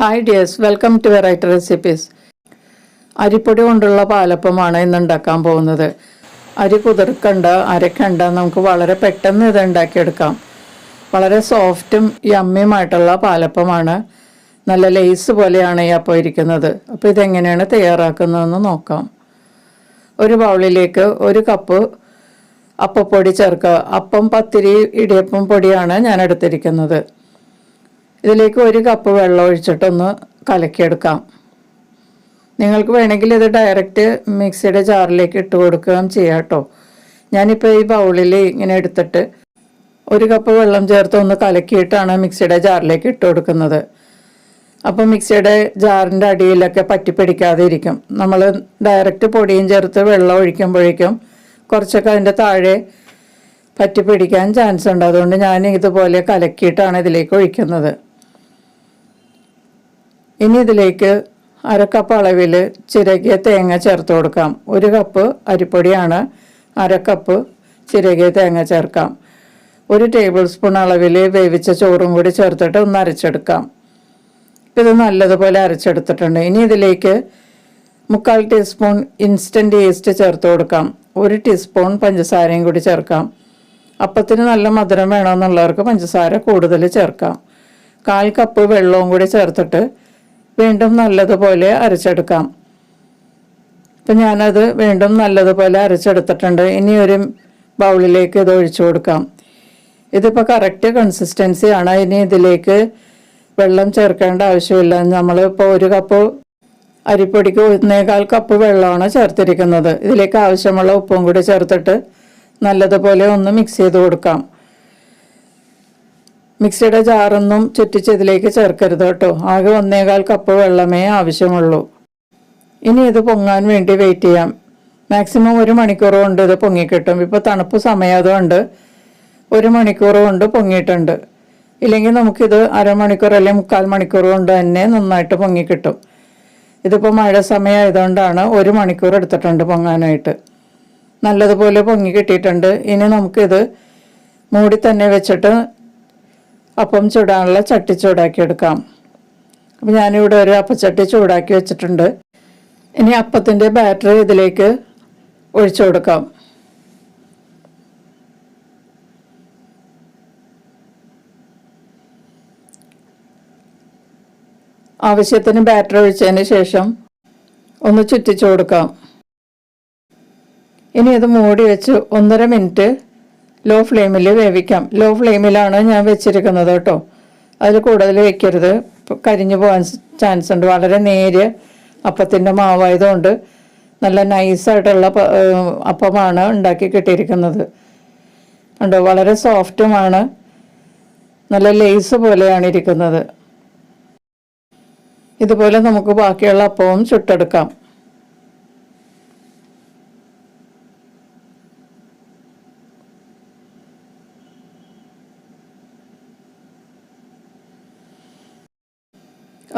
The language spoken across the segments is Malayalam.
Hi dears welcome to variety recipes അരിപ്പൊടി കൊണ്ടുള്ള പാലപ്പമാണ് ഇന്ന് ഉണ്ടാക്കാൻ പോകുന്നത്. അരി കുതിർക്കണ്ട അരക്കണ്ട നമുക്ക് വളരെ പെട്ടെന്ന് ഇത് ഉണ്ടാക്കിയെടുക്കാം. വളരെ സോഫ്റ്റും യമ്മിയുമായിട്ടുള്ള പാലപ്പമാണ്. നല്ല ലേസ് പോലെയാണ് ഈ അപ്പം ഇരിക്കുന്നത്. അപ്പോൾ ഇതെങ്ങനെയാണ് തയ്യാറാക്കുന്നതെന്ന് നോക്കാം. ഒരു ബൗളിലേക്ക് ഒരു കപ്പ് അപ്പപ്പൊടി ചേർക്കുക. അപ്പം പത്തിരി ഇടിയപ്പം പൊടിയാണ് ഞാൻ എടുത്തിരിക്കുന്നത്. ഇതിലേക്ക് ഒരു കപ്പ് വെള്ളം ഒഴിച്ചിട്ടൊന്ന് കലക്കിയെടുക്കാം. നിങ്ങൾക്ക് വേണമെങ്കിൽ ഇത് ഡയറക്റ്റ് മിക്സിയുടെ ജാറിലേക്ക് ഇട്ട് കൊടുക്കുകയും ചെയ്യാം കേട്ടോ. ഞാനിപ്പോൾ ഈ ബൗളിൽ ഇങ്ങനെ എടുത്തിട്ട് ഒരു കപ്പ് വെള്ളം ചേർത്ത് ഒന്ന് കലക്കിയിട്ടാണ് മിക്സിയുടെ ജാറിലേക്ക് ഇട്ട് കൊടുക്കുന്നത്. അപ്പോൾ മിക്സിയുടെ ജാറിന്റെ അടിയിലൊക്കെ പറ്റിപ്പിടിക്കാതെ ഇരിക്കും. നമ്മൾ ഡയറക്റ്റ് പൊടിയും ചേർത്ത് വെള്ളം ഒഴിക്കുമ്പോഴേക്കും കുറച്ചൊക്കെ അതിന്റെ താഴെ പറ്റിപ്പിടിക്കാൻ ചാൻസ് ഉണ്ട്. അതുകൊണ്ട് ഞാൻ ഇതുപോലെ കലക്കിയിട്ടാണ് ഇതിലേക്ക് ഒഴിക്കുന്നത്. ഇനി ഇതിലേക്ക് അര കപ്പ് അളവിൽ ചിരകിയ തേങ്ങ ചേർത്ത് കൊടുക്കാം. ഒരു കപ്പ് അരിപ്പൊടിയാണ് അര കപ്പ് ചിരകിയ തേങ്ങ ചേർക്കാം. ഒരു ടേബിൾ സ്പൂൺ അളവിൽ വേവിച്ച ചോറും കൂടി ചേർത്തിട്ട് ഒന്ന് അരച്ചെടുക്കാം. ഇത് നല്ലതുപോലെ അരച്ചെടുത്തിട്ടുണ്ട്. ഇനി ഇതിലേക്ക് മുക്കാൽ ടീസ്പൂൺ ഇൻസ്റ്റന്റ് ഈസ്റ്റ് ചേർത്ത് കൊടുക്കാം. ഒരു ടീസ്പൂൺ പഞ്ചസാരയും കൂടി ചേർക്കാം. അപ്പത്തിന് നല്ല മധുരം വേണമെന്നുള്ളവർക്ക് പഞ്ചസാര കൂടുതൽ ചേർക്കാം. കാൽ കപ്പ് വെള്ളവും കൂടി ചേർത്തിട്ട് വീണ്ടും നല്ലതുപോലെ അരച്ചെടുക്കാം. അപ്പം ഞാനത് വീണ്ടും നല്ലതുപോലെ അരച്ചെടുത്തിട്ടുണ്ട്. ഇനി ഒരു ബൗളിലേക്ക് ഇത് ഒഴിച്ചു കൊടുക്കാം. ഇതിപ്പോൾ കറക്റ്റ് കൺസിസ്റ്റൻസിയാണ് ഇനി ഇതിലേക്ക് വെള്ളം ചേർക്കേണ്ട ആവശ്യമില്ല. നമ്മളിപ്പോൾ ഒരു കപ്പ് അരിപ്പൊടിക്ക് ഒന്നേകാൽ കപ്പ് വെള്ളമാണ് ചേർത്തിരിക്കുന്നത്. ഇതിലേക്ക് ആവശ്യമുള്ള ഉപ്പും കൂടി ചേർത്തിട്ട് നല്ലതുപോലെ ഒന്ന് മിക്സ് ചെയ്ത് കൊടുക്കാം. മിക്സിയുടെ ജാറൊന്നും ചുറ്റിച്ച് ഇതിലേക്ക് ചേർക്കരുത് കേട്ടോ. ആകെ ഒന്നേകാൽ കപ്പ് വെള്ളമേ ആവശ്യമുള്ളൂ. ഇനി ഇത് പൊങ്ങാൻ വേണ്ടി വെയിറ്റ് ചെയ്യാം. മാക്സിമം ഒരു മണിക്കൂർ കൊണ്ട് ഇത് പൊങ്ങിക്കിട്ടും. ഇപ്പോൾ തണുപ്പ് സമയമായതുകൊണ്ട് ഒരു മണിക്കൂർ കൊണ്ട് പൊങ്ങിയിട്ടുണ്ട്. ഇല്ലെങ്കിൽ നമുക്കിത് അരമണിക്കൂർ അല്ലെങ്കിൽ മുക്കാൽ മണിക്കൂർ കൊണ്ട് തന്നെ നന്നായിട്ട് പൊങ്ങിക്കിട്ടും. ഇതിപ്പോൾ മഴ സമയമായതുകൊണ്ടാണ് ഒരു മണിക്കൂർ എടുത്തിട്ടുണ്ട് പൊങ്ങാനായിട്ട്. നല്ലതുപോലെ പൊങ്ങി കിട്ടിയിട്ടുണ്ട്. ഇനി നമുക്കിത് മൂടി തന്നെ വെച്ചിട്ട് അപ്പം ചൂടാനുള്ള ചട്ടി ചൂടാക്കി എടുക്കാം. അപ്പം ഞാനിവിടെ ഒരു അപ്പച്ചട്ടി ചൂടാക്കി വെച്ചിട്ടുണ്ട്. ഇനി അപ്പത്തിന്റെ ബാറ്ററി ഇതിലേക്ക് ഒഴിച്ചു കൊടുക്കാം. ആവശ്യത്തിന് ബാറ്ററി ഒഴിച്ചതിന് ശേഷം ഒന്ന് ചുറ്റിച്ചു കൊടുക്കാം. ഇനി ഇത് മൂടി വെച്ച് ഒന്നര മിനിറ്റ് ലോ ഫ്ലെയിമിൽ വേവിക്കാം. ലോ ഫ്ലെയിമിലാണ് ഞാൻ വെച്ചിരിക്കുന്നത് കേട്ടോ. അതിൽ കൂടുതൽ വെക്കരുത്. കരിഞ്ഞു പോകാൻ ചാൻസ് ഉണ്ട്. വളരെ നേരിയ അപ്പത്തിന്റെ മാവായതുകൊണ്ട് നല്ല നൈസായിട്ടുള്ള അപ്പമാണ് ഉണ്ടാക്കി കിട്ടിയിരിക്കുന്നത്. ഉണ്ടോ വളരെ സോഫ്റ്റുമാണ് നല്ല ലേസ് പോലെയാണ് ഇരിക്കുന്നത്. ഇതുപോലെ നമുക്ക് ബാക്കിയുള്ള അപ്പവും ചുട്ടെടുക്കാം.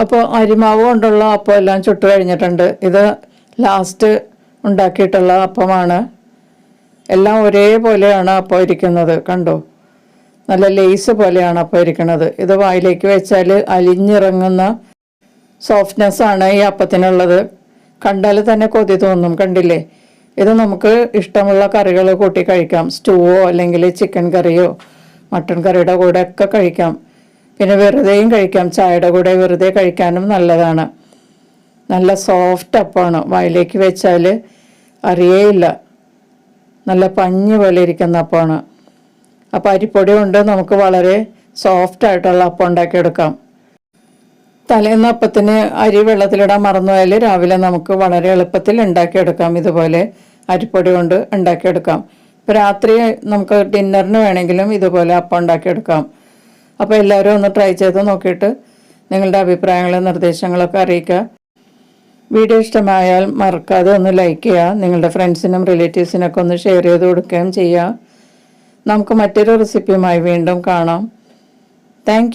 അപ്പോൾ അരിമാവ് കൊണ്ടുള്ള അപ്പം എല്ലാം ചുട്ട് കഴിഞ്ഞിട്ടുണ്ട്. ഇത് ലാസ്റ്റ് ഉണ്ടാക്കിയിട്ടുള്ള അപ്പമാണ്. എല്ലാം ഒരേപോലെയാണ് അപ്പം ഇരിക്കുന്നത് കണ്ടോ? നല്ല ലേസ് പോലെയാണ് അപ്പം ഇരിക്കുന്നത്. ഇത് വായിലേക്ക് വെച്ചാൽ അലിഞ്ഞിറങ്ങുന്ന സോഫ്റ്റ്നെസ് ആണ് ഈ അപ്പത്തിനുള്ളത്. കണ്ടാൽ തന്നെ കൊതി തോന്നും കണ്ടില്ലേ? ഇത് നമുക്ക് ഇഷ്ടമുള്ള കറികൾ കൂട്ടി കഴിക്കാം. സ്റ്റൂവോ അല്ലെങ്കിൽ ചിക്കൻ കറിയോ മട്ടൺ കറിയുടെ കൂടെ ഒക്കെ കഴിക്കാം. പിന്നെ വെറുതെയും കഴിക്കാം. ചായയുടെ കൂടെ വെറുതെ കഴിക്കാനും നല്ലതാണ്. നല്ല സോഫ്റ്റ് അപ്പമാണ് വായിലേക്ക് വെച്ചാൽ അറിയേയില്ല. നല്ല പഞ്ഞ് പോലെ ഇരിക്കുന്ന അപ്പമാണ് അപ്പോൾ അരിപ്പൊടി കൊണ്ട് നമുക്ക് വളരെ സോഫ്റ്റ് ആയിട്ടുള്ള അപ്പം ഉണ്ടാക്കിയെടുക്കാം. തലേന്ന് അപ്പത്തിന് അരി വെള്ളത്തിലിടാൻ മറന്നുപോയാൽ രാവിലെ നമുക്ക് വളരെ എളുപ്പത്തിൽ ഉണ്ടാക്കിയെടുക്കാം. ഇതുപോലെ അരിപ്പൊടി കൊണ്ട് ഉണ്ടാക്കിയെടുക്കാം. ഇപ്പോൾ രാത്രി നമുക്ക് ഡിന്നറിന് വേണമെങ്കിലും ഇതുപോലെ അപ്പം ഉണ്ടാക്കിയെടുക്കാം. അപ്പോൾ എല്ലാവരും ഒന്ന് ട്രൈ ചെയ്ത് നോക്കിയിട്ട് നിങ്ങളുടെ അഭിപ്രായങ്ങളും നിർദ്ദേശങ്ങളൊക്കെ അറിയിക്കുക. വീഡിയോ ഇഷ്ടമായാൽ മറക്കാതെ ഒന്ന് ലൈക്ക് ചെയ്യുക. നിങ്ങളുടെ ഫ്രണ്ട്സിനും റിലേറ്റീവ്സിനൊക്കെ ഒന്ന് ഷെയർ ചെയ്ത് കൊടുക്കുകയും ചെയ്യുക. നമുക്ക് മറ്റൊരു റെസിപ്പിയുമായി വീണ്ടും കാണാം. താങ്ക്